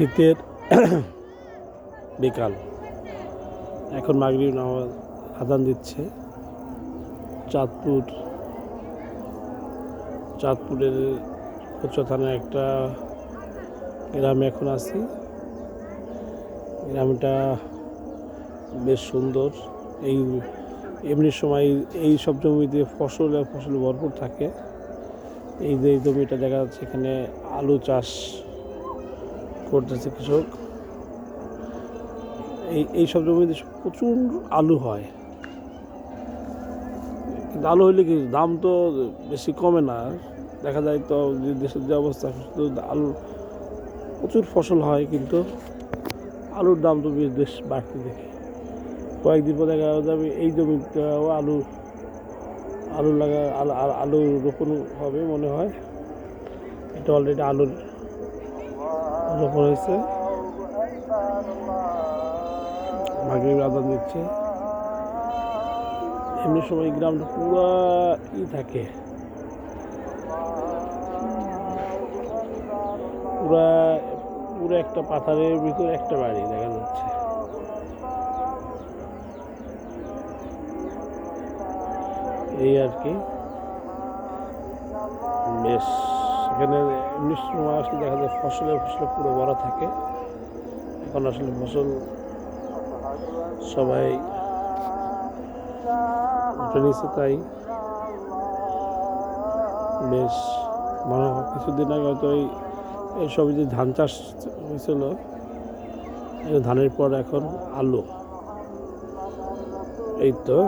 শীতের বিকাল। এখন মাগরিব নামাজ আদান দিচ্ছে। চাঁদপুর, চাঁদপুরের উচ্চ থানায় একটা গ্রামে এখন আছি। গ্রামটা বেশ সুন্দর। এই এমনি সময় এই সব জমিতে ফসল ফসল ভরপুর থাকে। এই যে জমিটা দেখা যাচ্ছে এখানে আলু চাষ করতেছে কৃষক, এই এই সব জমিতে প্রচুর আলু হয়। কিন্তু আলু হইলে কি দাম তো বেশি কমে না। দেখা যায় তো যে দেশের যে অবস্থা আলু, প্রচুর ফসল হয় কিন্তু আলুর দাম তো বেশ বাড়তে দেখি কয়েকদিন পর দেখা যাবে এই জমিতেও আলু আলু লাগা, আলু- আলু রোপণ হবে মনে হয়। এটা অলরেডি আলুর রোপণ হয়েছে মাগরিব আদান দিচ্ছে। এমনি সময় গ্রামটা পুরো ই থাকে। পুরা, পুরো একটা পাথারের ভিতরে একটা বাড়ি দেখা যাচ্ছে। এই আর কি। বেশ। এখানে এমনি সময় আসলে দেখা যায় ফসলে ফসলে পুরো ভরা থাকে। এখন আসলে ফসল সবাই উঠে নিচ্ছে তাই বেশ মনে কিছুদিন আগে হয়তো এই এই যে ধান চাষ হয়েছিল ধানের পর এখন আলু। এই তো